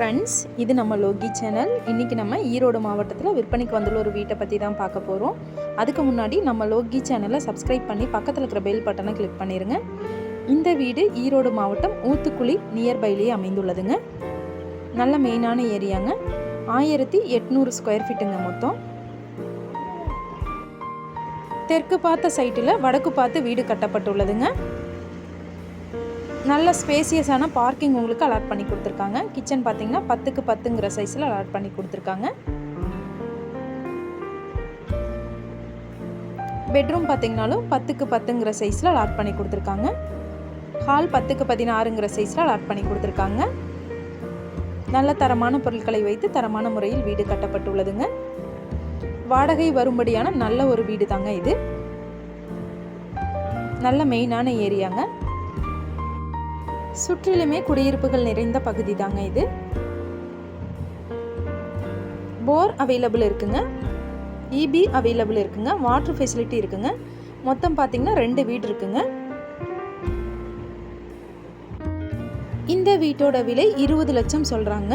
Friends இது நம்ம Loki channel இன்றைக்கி நம்ம ஈரோடு மாவட்டத்தில் விற்பனைக்கு வந்துள்ள ஒரு வீட்டை பற்றி தான் பார்க்க போகிறோம் அதுக்கு முன்னாடி நம்ம லோகி சேனலை சப்ஸ்கிரைப் பண்ணி பக்கத்தில் இருக்கிற பெல் பட்டனை கிளிக் பண்ணிடுங்க இந்த வீடு ஈரோடு மாவட்டம் ஊத்துக்குழி நியர்பைலேயே அமைந்துள்ளதுங்க. நல்ல மெயினான ஏரியாங்க. ஆயிரத்தி எட்நூறு ஸ்கொயர் ஃபீட்டுங்க மொத்தம். தெற்கு பார்த்த சைட்டில் வடக்கு பார்த்து வீடு கட்டப்பட்டுள்ளதுங்க. நல்ல ஸ்பேசியஸான பார்க்கிங் உங்களுக்கு அலாட் பண்ணி கொடுத்துருக்காங்க. கிச்சன் பார்த்தீங்கன்னா பத்துக்கு பத்துங்கிற சைஸில் அலாட் பண்ணி கொடுத்துருக்காங்க. பெட்ரூம் பார்த்தீங்கனாலும் பத்துக்கு பத்துங்கிற சைஸில் அலாட் பண்ணி கொடுத்துருக்காங்க. ஹால் பத்துக்கு பதினாறுங்கிற சைஸில் அலாட் பண்ணி கொடுத்துருக்காங்க. நல்ல தரமான பொருட்களை வைத்து தரமான முறையில் வீடு கட்டப்பட்டுள்ளதுங்க. வாடகை வரும்படியான நல்ல ஒரு வீடு தாங்க இது. நல்ல மெயினான ஏரியாங்க சுற்றிலுமே குடியிருப்புகள் நிறைந்த பகுதி தாங்க இது. போர் அவைலபிள் இருக்குங்க. இபி அவைலபிள் இருக்குங்க. வாட்டர் ஃபெசிலிட்டி இருக்குங்க. மொத்தம் பார்த்தீங்கன்னா ரெண்டு வீடு இருக்குங்க. இந்த வீட்டோட விலை இருபது லட்சம் சொல்கிறாங்க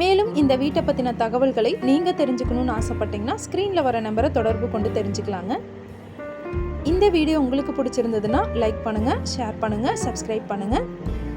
மேலும் இந்த வீட்டை பற்றின தகவல்களை நீங்கள் தெரிஞ்சுக்கணும்னு ஆசைப்பட்டீங்கன்னா ஸ்க்ரீனில் வர நம்பரை தொடர்பு கொண்டு தெரிஞ்சுக்கலாங்க. இந்த வீடியோ உங்களுக்கு பிடிச்சிருந்ததுன்னா லைக் பண்ணுங்கள் ஷேர் பண்ணுங்கள் சப்ஸ்கிரைப் பண்ணுங்கள்